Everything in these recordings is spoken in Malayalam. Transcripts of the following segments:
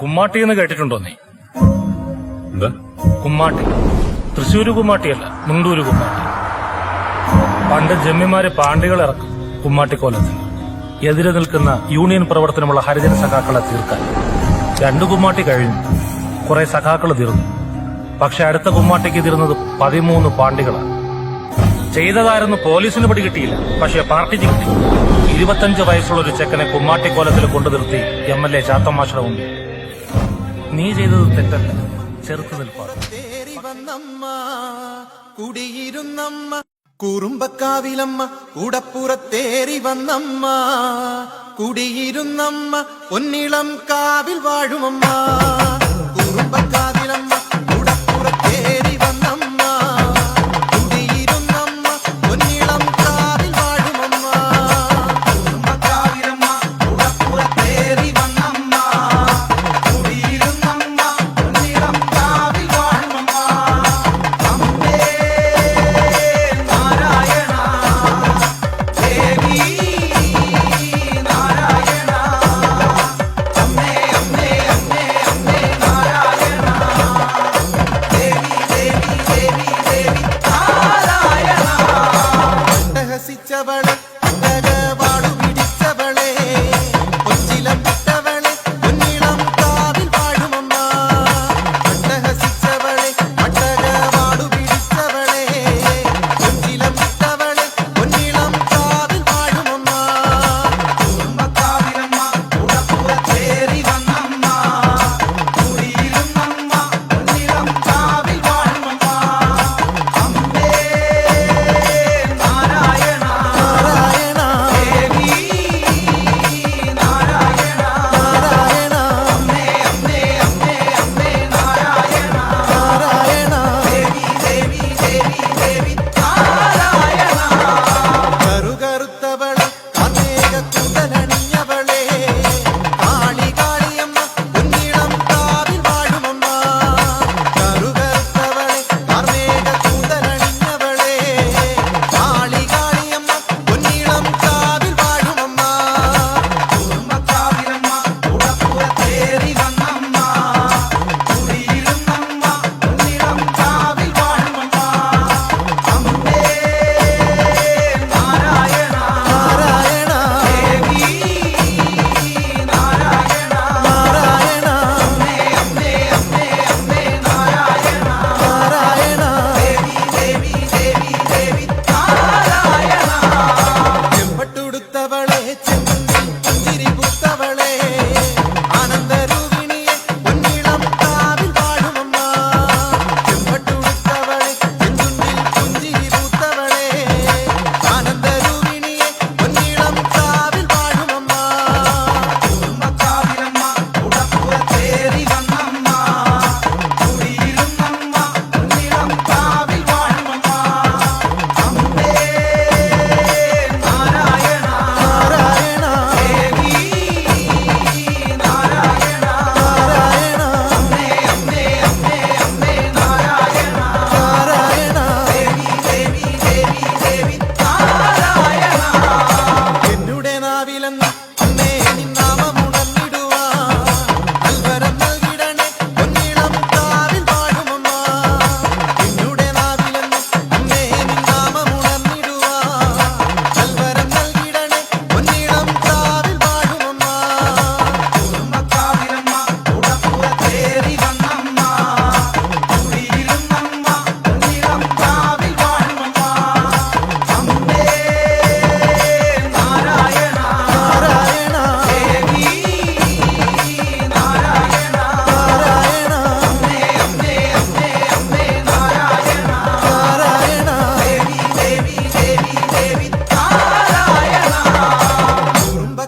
കുമ്മാട്ടി എന്ന് കേട്ടിട്ടുണ്ടോ നീ? എന്താ? കുമ്മാട്ടി. തൃശ്ശൂര് കുമ്മാട്ടിയല്ല മുണ്ടൂര് കുമ്മാട്ടി. പണ്ട് ജമ്മിമാര് പാണ്ടികൾ ഇറക്കും കുമ്മാട്ടിക്കോലത്തിൽ എതിരെ നിൽക്കുന്ന യൂണിയൻ പ്രവർത്തനമുള്ള ഹരിജന സഖാക്കളെ തീർക്കാൻ. രണ്ട് കുമ്മാട്ടി കഴിഞ്ഞു. കുറെ സഖാക്കൾ തീർന്നു. പക്ഷെ അടുത്ത കുമ്മാട്ടിക്ക് തീർന്നത് പതിമൂന്ന് പാണ്ടികളാണ് ചെയ്തതായിരുന്നു പോലീസിന് പിടി കിട്ടിയില്ല പക്ഷെ പാർട്ടിക്ക് കിട്ടി. ഇരുപത്തഞ്ച് വയസ്സുള്ള ഒരു ചെക്കനെ കുമ്മാട്ടിക്കോലത്തിൽ കൊണ്ടു നിർത്തി എം എൽ എ ചാത്തമാഷയുടെ മുമ്പിൽ. നീ ചെയ്തത് തെറ്റല്ല. വന്നമ്മ കുടിയിരുന്നമ്മ കുറുമ്പക്കാവിലമ്മ കൂടപ്പുറത്തേറി വന്നമ്മ കുടിയിരുന്നമ്മ പൊന്നിളം കാവിൽ വാഴുമമ്മ.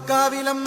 കാവിലമ്മ.